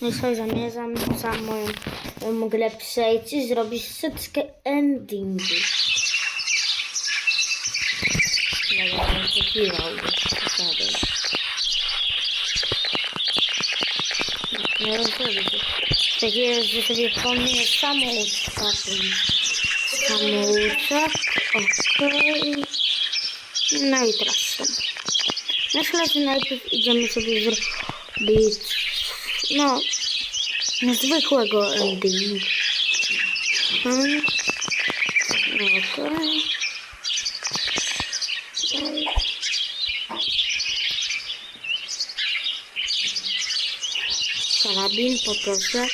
No sobie zamierzam za moją, grę przejść i zrobić setkę endingu. Dobra, oczekiwał zasady. Nie rozumiem. Tak jest, że sobie pomnie samouczka. Samouczka. Okej. No i teraz to. Myślę, że najpierw idziemy sobie zrobić no zwykłego ending. Hmm. Okej. Karabin poproszę.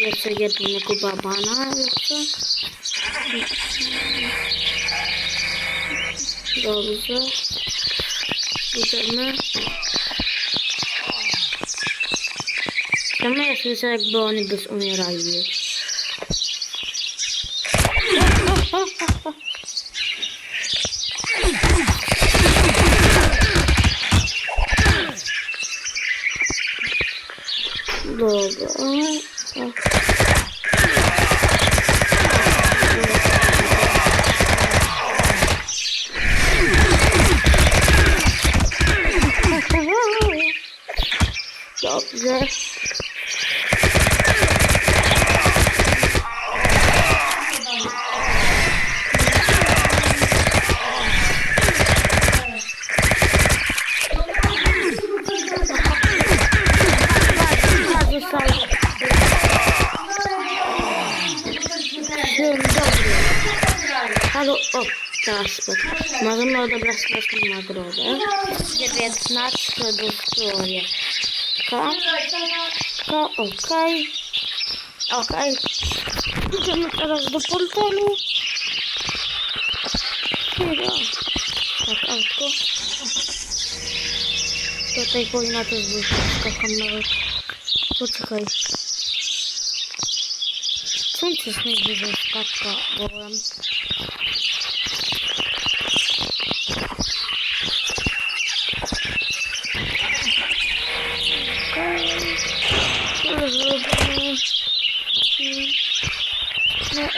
Jeszcze jednego babana. Jeszcze. Dobrze. Idziemy. Czemu ja słyszę jakby oni bez umierali? Dobrze. O, teraz spoko. Możemy odebrać naszą nagrodę. 19 do zdrowia. Ko, ko, okej. Okej. Idziemy teraz do portalu. Chwila. Tak, autko. Tutaj powinna też być taka kamera. Poczekaj. Czemu to jest najwyżej skatka? Byłem. Okej. Zrobimy. Mm. No, Ewelin. Dobra. Planuję to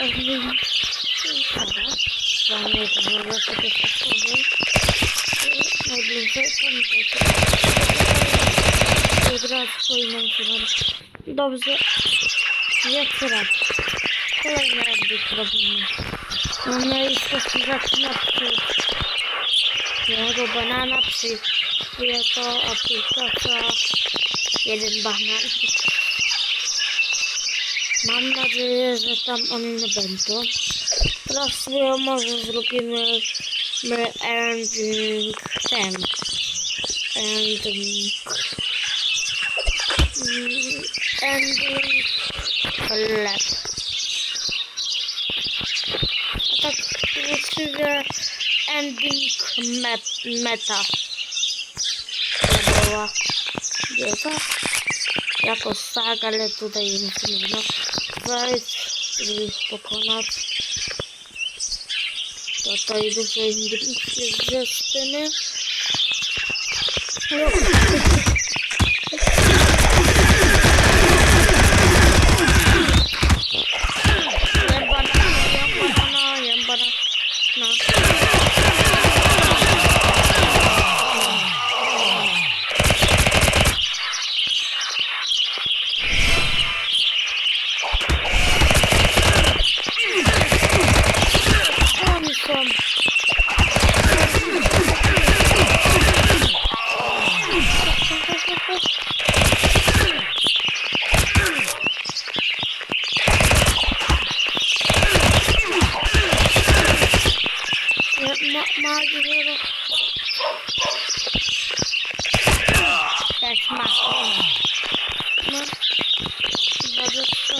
zrobię sobie sposoby. Najbliżej pamiętajcie. Wygrać swoim filmem. Dobrze. Jeszcze raz. Kolejny raz robimy. No i to się zaczyna przy... Jego banana przy... Jako aplikacja. Jeden banan. Mam nadzieję, że tam one nie będą. Teraz sobie może zrobimy my ending ten. Ending. Ending lep. A tak właściwie ending met, meta. To była. Jako tak, ale tutaj musimy no, wejść, żeby ich pokonać. Tutaj dużo indrów jest ze sceny. Jem banana, jem banana, jem banana. Oni są. Ja, ma, ma, zero. Też ma. No. Bardzo to.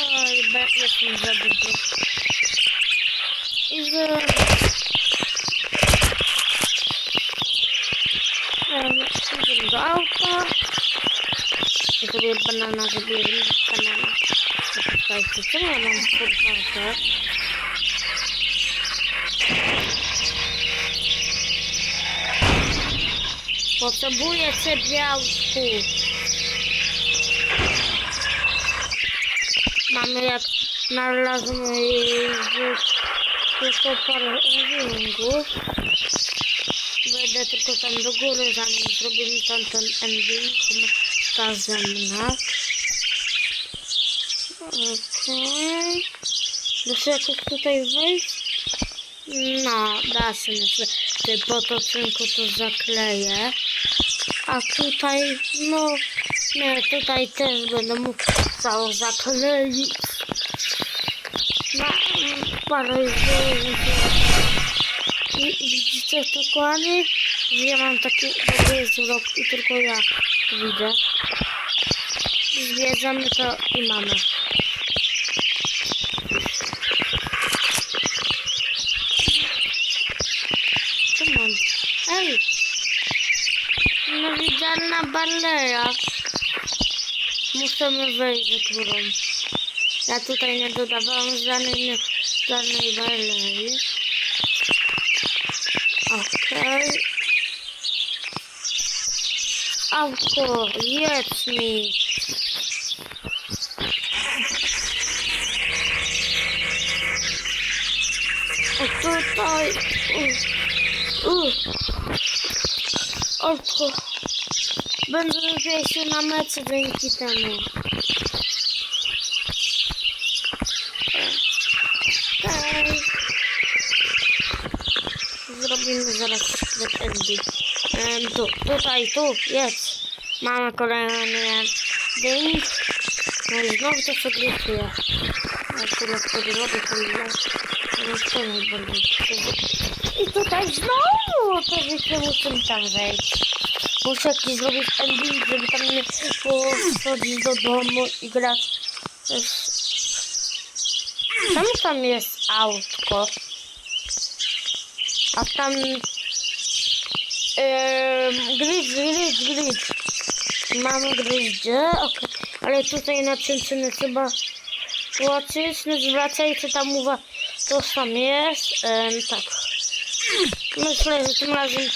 Oj, be, jestem za duży. I za... Em, Idziemy do auta. I sobie banana zrobiłem. Banana. Słuchajcie, co ja mam podwartę? Potrzebuję cebiałku. Mamy jak znalazłem tylko parę endingów. Wejdę tylko tam do góry, zanim zrobimy tamten ending. Pokażę nas. Okej. Da się jakoś tutaj wejść? No, da się. Po to tylko to zakleję. A tutaj, no, nie, tutaj też będę mógł cało zakleić. No, parę zdjęć. Widzicie dokładnie, że ja mam taki dobry wzrok i tylko ja widzę. Zbierzemy to i mamy. Co mam? Ej! Baleja. Musimy wejść którą. Ja tutaj nie dodawałam żadnej, żadnej balei. Okej. Autko, jedz mi. O tutaj. Uh. Uh. Będę się na mecze dzięki temu. Okej. Zrobimy zaraz secret ending. Em, tu, tutaj, tu, jest. Mamy kolejny ding. No i znowu to przegląduje. Akurat wtedy robię to i to najbardziej I tutaj znowu to wyjście muszę tam wejść. Muszę jakiś zrobić ending, żeby tam nie chodzić do domu i grać. Czemu tam jest autko? A tam... Yy, glitch, glitch, glitch. Mamy gryździe, okej. Ale tutaj na czymczyny trzeba łaczyć, nie zwracajcie tam uwagi, to sam jest. Ym, tak. Myślę, że tym razem,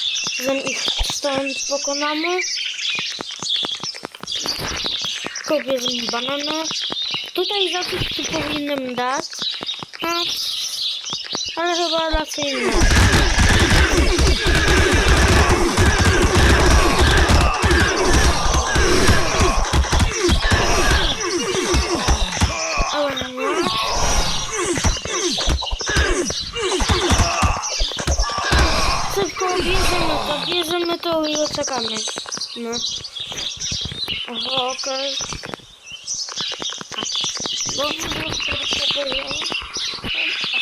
że ich stąd pokonamy. Pobierzemy banana. Tutaj zapiski powinienem dać. A, ale chyba raczej nie. Bierzemy to, bierzemy to i czekamy. No. Aha, okej. Bo potrzebuję.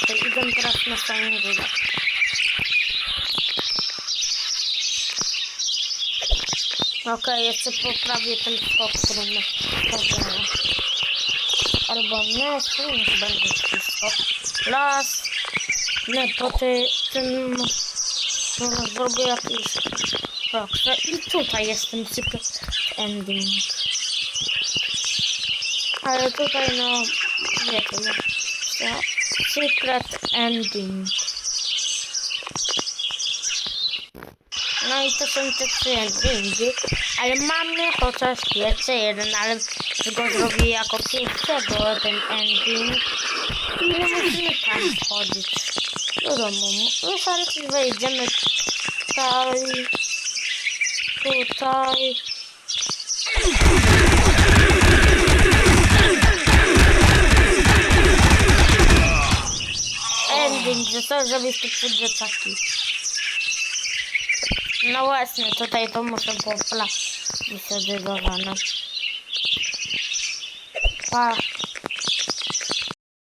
Okej, idę teraz na samą górę. Okej, jeszcze poprawię ten skok, który my poznamy. Albo nie, tu już będzie skok. Las. Nie, po ty, tym... No, zrobię jakiś proxy. I tutaj jest ten secret ending. Ale tutaj, no, wiecie, no, secret ending. No i to są te trzy endingi, ale mamy chociaż jeszcze jeden, ale go zrobię jako pierwszego ten ending. I nie musimy tam wchodzić do domu. No zaraz wejdziemy tutaj, tutaj. Ending, to zrobić tu przed dzieciaki. No właśnie, tutaj to muszę poprawić wysadygowane. Pa,